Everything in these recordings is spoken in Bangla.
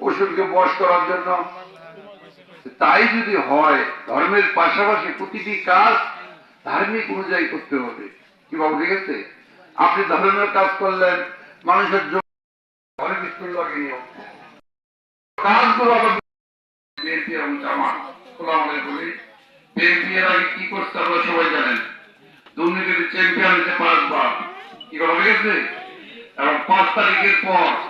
পশুকে বশ করার জন্য। তাই যদি হয়, ধর্মের পাশাপাশি প্রতিটি কাজ ধার্মিক অনুযায়ী করতে হবে। কি বাবু, ঠিক আছে? আপনি ধর্মের কাজ করলেন, মানুষের পাঁচবার। কি এবং পাঁচ তারিখের পর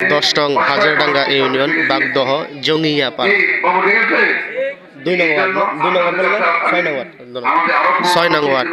দশ নং হাজারডাঙ্গা ইউনিয়ন, বাগদহ ঠিক আছে দুই নং ওয়ার্ড, দুই নং ওয়ার্ড ছয় নং ওয়ার্ড। ছয় নং ওয়ার্ড।